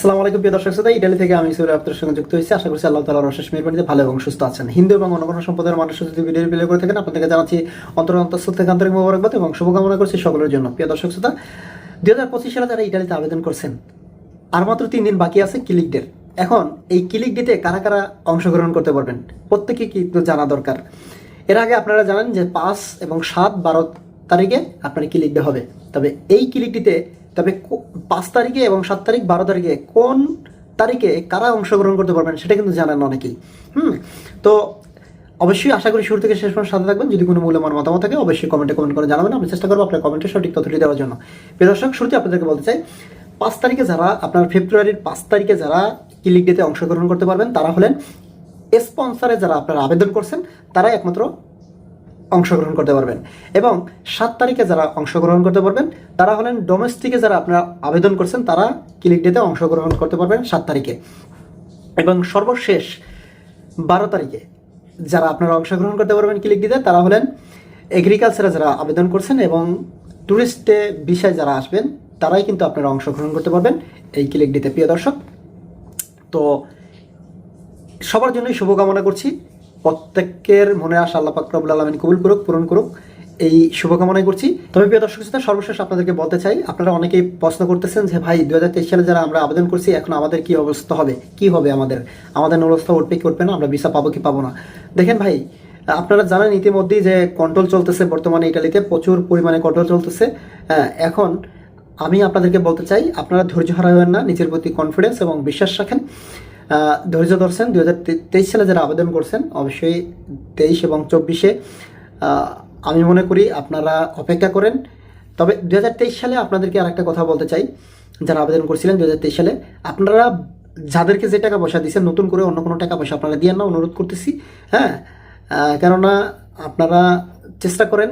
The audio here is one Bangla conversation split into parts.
আসসালামু আলাইকুম প্রিয় দর্শক শ্রোতা থেকে আমি আপনার সঙ্গে যুক্ত হয়েছি। আশা করছি আল্লাহ তালার অশেষ মেহরবানিতে ভালো এবং সুস্থ আছেন। হিন্দু এবং সম্প্রদায়ের মানুষের যদি ভিডিও করে থাকেন, আপনাদেরকে জানাচ্ছি অন্তর অন্তঃস্থল থেকে আন্তরিক মোবারকবাদ এবং শুভকামনা করছি সকলের জন্য। প্রিয় দর্শক শ্রোতা, দুই হাজার পঁচিশ সালে যারা ইটালিতে আবেদন করছেন, আর মাত্র তিন দিন বাকি আছে ক্লিক ডের। এখন এই ক্লিক ডেতে কারা কারা অংশগ্রহণ করতে পারবেন, প্রত্যেকে কিন্তু জানা দরকার? এর আগে আপনারা জানেন যে পাঁচ এবং সাত বারো তারিখে আপনার ডে হবে? তবে এই ক্লিকটিতে তবে পাঁচ তারিখে এবং সাত তারিখ, বারো তারিখে কোন তারিখে কারা অংশগ্রহণ করতে পারবেন সেটা কিন্তু জানেন অনেকেই। হুম? তো অবশ্যই আশা করি শুরু থেকে শেষ পর্যন্ত সাথে থাকবেন। যদি কোনো মূল্যবান মতামত থাকে, অবশ্যই কমেন্টে কমেন্ট করে জানাবেন। আমি চেষ্টা করব আপনার কমেন্টে সঠিক তথ্যটি দেওয়ার জন্য। প্রিয় দর্শক, শুরুতে আপনাদেরকে বলতে চাই, পাঁচ তারিখে যারা, আপনার ফেব্রুয়ারির পাঁচ তারিখে যারা ক্লিক ডেতে অংশগ্রহণ করতে পারবেন, তারা হলেন স্পন্সারে যারা আপনারা আবেদন করছেন, তারাই একমাত্র অংশগ্রহণ করতে পারবেন। এবং সাত তারিখে যারা অংশগ্রহণ করতে পারবেন, তারা হলেন ডোমেস্টিকে যারা আপনারা আবেদন করছেন, তারা ক্লিক ডেতে অংশগ্রহণ করতে পারবেন সাত তারিখে। এবং সর্বশেষ বারো তারিখে যারা আপনারা অংশগ্রহণ করতে পারবেন ক্লিক দিতে, তারা হলেন এগ্রিকালচারে যারা আবেদন করছেন এবং ট্যুরিস্টে বিষয়ে যারা আসবেন, তারাই কিন্তু আপনারা অংশগ্রহণ করতে পারবেন এই ক্লিক দিতে প্রিয় দর্শক, তো সবার জন্যই শুভকামনা করছি। প্রত্যেকের মনে আসা আল্লাহ পাক রব্বুল আলমিন কবুল করুক পূরণ করুক। এই শুভকামনাই করছি। তবে প্রিয় দর্শক শ্রোতা, সর্বশেষ আপনাদেরকে বলতে চাই আপনারা অনেকেই প্রশ্ন করতেছেন যে ভাই দু হাজার তেইশ সালে যারা আমরা আবেদন করছি এখন আমাদের কি অবস্থা হবে? কি হবে আমাদের? আমাদের অবস্থা উঠবে কি উঠবে না? আমরা ভিসা পাবো কি পাবো না? দেখেন ভাই আপনারা জানেন ইতিমধ্যেই যে কন্ট্রোল চলতেছে বর্তমানে ইটালিতে প্রচুর পরিমাণে কন্ট্রোল চলতেছে। এখন আমি আপনাদেরকে বলতে চাই আপনারা ধৈর্য হারাবেন না নিজের প্রতি কনফিডেন্স এবং বিশ্বাস রাখেন। ধৈর্য ধরছেন দু হাজার তেইশ সালে যারা আবেদন করছেন, অবশ্যই তেইশ এবং চব্বিশে আমি মনে করি আপনারা অপেক্ষা করেন। তবে দু হাজার তেইশ সালে আপনাদেরকে আরেকটা কথা বলতে চাই, যারা আবেদন করছিলেন দু হাজার তেইশ সালে, আপনারা যাদেরকে যে টাকা পয়সা দিচ্ছেন নতুন করে অন্য কোনো টাকা পয়সা আপনারা দিয়ে না, অনুরোধ করতেছি হ্যাঁ? কেননা আপনারা চেষ্টা করেন,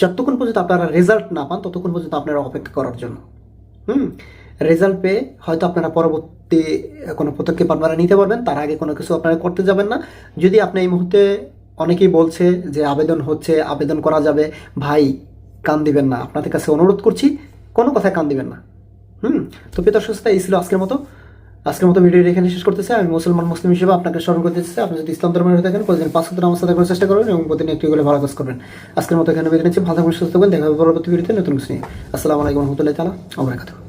যতক্ষণ পর্যন্ত আপনারা রেজাল্ট না পান, ততক্ষণ পর্যন্ত আপনারা অপেক্ষা করার জন্য। হুম? রেজাল্ট পেয়ে হয়তো আপনারা পরবর্তী কোনো পদক্ষেপ আপনারা নিতে পারবেন। তার আগে কোনো কিছু আপনারা করতে যাবেন না। যদি আপনি এই মুহূর্তে অনেকেই বলছে যে আবেদন হচ্ছে, আবেদন করা যাবে, ভাই কান দিবেন না। আপনাদের কাছে অনুরোধ করছি, কোনো কথায় কান দিবেন না। হুম? তো পেতর সুস্থতা এই ছিল আজকের মতো। আজকের মতো ভিডিও এখানে শেষ করতেছে। আমি মুসলমান, মুসলিম হিসেবে আপনাকে স্মরণ করতে চাই আপনি যদি ইসলাম ধর্মের হয়ে থাকেন, প্রতিদিন পাঁচ সপ্তাহ আমার সাথে করার চেষ্টা করবেন এবং প্রতিদিন একটু করে ভালো কাজ করবেন। আজকের মতো এখানে বেরিয়ে নিচ্ছি। ভালো থাকবেন, সুস্থ থাকবেন। দেখা হবে পরবর্তী ভিডিওতে নতুন কিছু নিয়ে। আসসালামু আলাইকুম রহমতুল্লাহ তালা আমরা